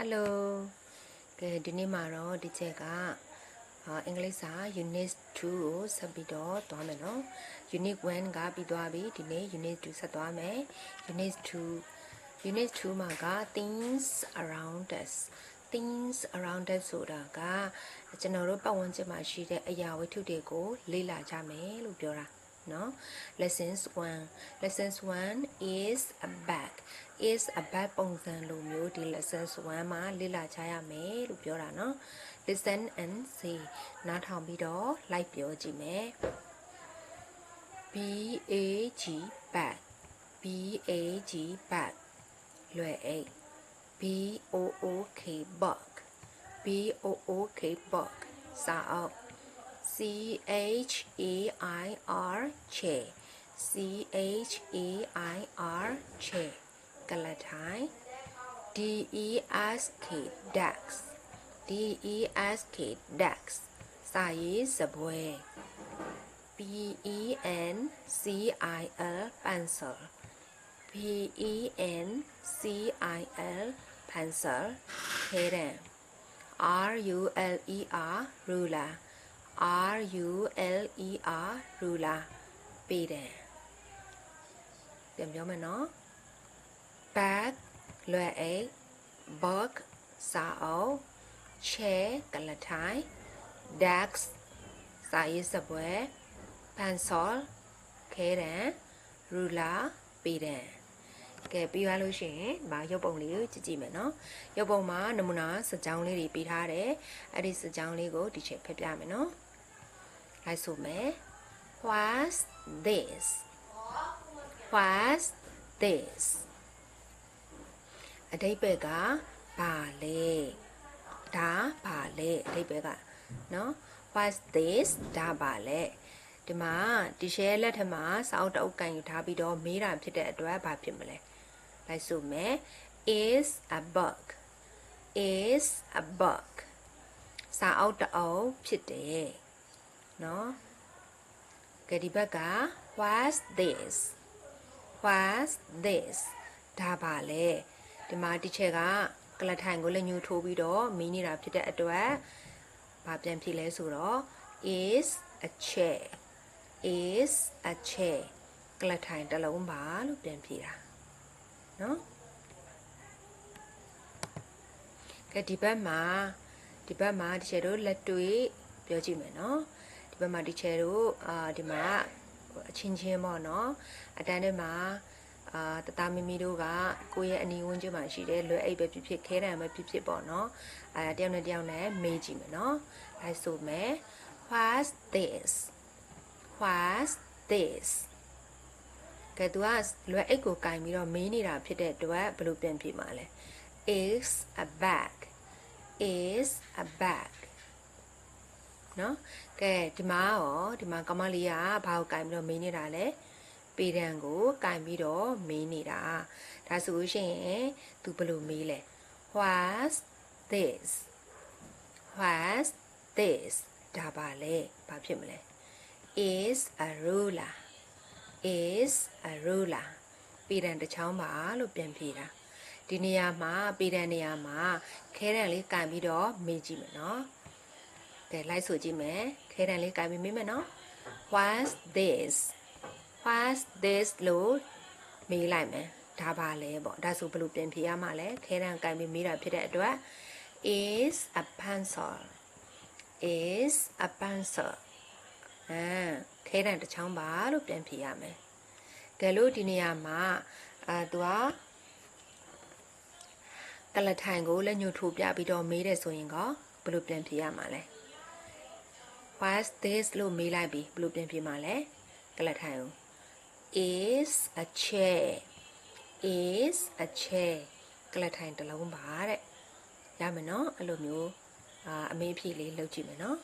Hello ကဲဒီနေ့မှာတော့ဒီချက်ကအာအင်္ဂလိပ်စာ unit 2ကိုဆက်ပြီးတော့သွားမယ်နော် unit 1ကပြီးသွားပြီဒီနေ့ unit 2ဆက်သွားမယ် unit 2 unit 2မှာက things around us things around us ဆိုတာကကျွန်တော်တို့ပတ်ဝန်းကျင်မှာရှိတဲ့အရာဝတ္ထုတွေကိုလေ့လာကြမယ်လို့ပြောတာ နော် lessons 1 lessons 1 is a bag is a bag ပုံစံလိုမျိုးဒီ lessons 1မှာလေ့လာကြရမယ်လို့ပြောတာနော် listen and see နားထောင်ပြီးတော့ like ပြောကြည့်မယ် B A G bag B A G bag လွယ်အိတ် B O O K book B O O K book စာအုပ် C H E I R chair C H E I R chair កលថៃ D E S K desk D E S K desk P E N C I L pencil. P E N C I L pencil. ហេរ៉ា R U L E R ruler. R U L E R ruler ပေးတယ်ပြန်ပြောမယ်နော် bag လွယ်အိတ် book စာအုပ် chair ကလထိုင် desk စာရေးစပွဲ pencil ခဲတံ ruler ပေးတယ်ကဲပြီးသွားလို့ရှိရင်ဒီမှာရုပ်ပုံလေးကိုကြည့်ကြည့်မယ်နော်ရုပ်ပုံမှာနမူနာစကြောင်းလေးတွေပေးထားတယ်အဲ့ဒီစကြောင်းလေးကိုဒီချက်ဖတ်ပြမယ်နော် လိုက်ဆိုမယ် what's this what's this အတိတ်ဘက်ကဘာလဲဒါဘာလဲအတိတ်ဘက်ကနော် what's this ဒါဘာလဲဒီမှာဒီရှဲလက်ထက်မှာစောက်တအုပ်ကန်ယူထားပြီးတော့မေးတာဖြစ်တဲ့အတွက်ဘာဖြစ်မလဲလိုက်ဆိုမယ် is a book is a book စာအုပ်တအုပ်ဖြစ်တယ် နော်ကဒီဘက်က what's this what's this ဒါပါလေဒီမှာဒီချက်ကကလထိုင်ကိုလည်းညှိုးထိုးပြီးတော့မီးနေတာဖြစ်တဲ့အတွက်ဘာပြန်ဖြစ်လဲဆိုတော့ is a chair is a chair ကလထိုင်တစ်လုံးပါလို့ပြန်ဖြေတာနော်ကဲဒီဘက်မှာဒီဘက်မှာဒီချေတို့လက်တွေ့ပြောကြည့်မယ်နော် ဒီဘက်မှာဒီချေတို့အာဒီမှာအချင်းချင်းပေါ့နော်အတန်းထဲမှာအာတသားမီမီတို့ကကိုယ့်ရဲ့အနီးဝန်းကျင်မှာရှိတဲ့လွယ်အိတ်ပဲဖြစ်ဖြစ်ခဲတံပဲဖြစ်ဖြစ်ပေါ့နော်အဲတယောက်နဲ့တယောက်နဲ့မေးကြည့်မယ်နော်အဲဆိုမယ် what's this what's this ကဲသူကလွယ်အိတ်ကိုကင်ပြီးတော့မေးနေတာဖြစ်တဲ့အတွက်ဘယ်လိုပြန်ဖြေမှာလဲ is a bag is a bag နော်ကဲဒီမှာရောဒီမှာကမလေးကဘာကိုကင်ပြီးတော့မေးနေတာလဲပေဒံကိုကင်ပြီးတော့မေးနေတာဒါဆိုရှင်သူဘယ်လိုမေးလဲ what's this what's this ဒါပါလေဘာဖြစ်မလဲ is a ruler is a ruler ပေဒံတစ်ချောင်းပါလို့ပြန်ဖြေတာဒီနေရာမှာပေဒံနေရာမှာခဲတံလေးကင်ပြီးတော့မေးကြည့်မယ်နော် ကဲလိုက်ဆိုကြည့်မယ်ခဲတံလေးကင်ပြီးမေးမယ်နော် what's this what's this လို့မေးလိုက်မယ်ဒါပါလဲပေါ့ဒါဆိုဘယ်လိုပြန်ဖြေရမှာလဲခဲတံကင်ပြီးမေးတာဖြစ်တဲ့အတွက် is a pencil is a pencil အဲခဲတံတစ်ချောင်းပါလို့ပြန်ဖြေရမယ်ကဲလို့ဒီနေရာမှာအာသူကကလထိုင်ကိုလက်ညှိုးထိုးပြပြီးတော့မေးတယ်ဆိုရင်ကဘယ်လိုပြန်ဖြေရမှာလဲ what's this လို့မေးလိုက်ပြီးဘယ်လိုပြန်ဖြေမှာလဲကလထိုင်ကို is a chair is a chair ကလထိုင်တစ်လုံးပါတဲ့ရမယ်နော်အဲ့လိုမျိုးအာအမေးဖြေလေးလုပ်ကြည့်မယ်နော်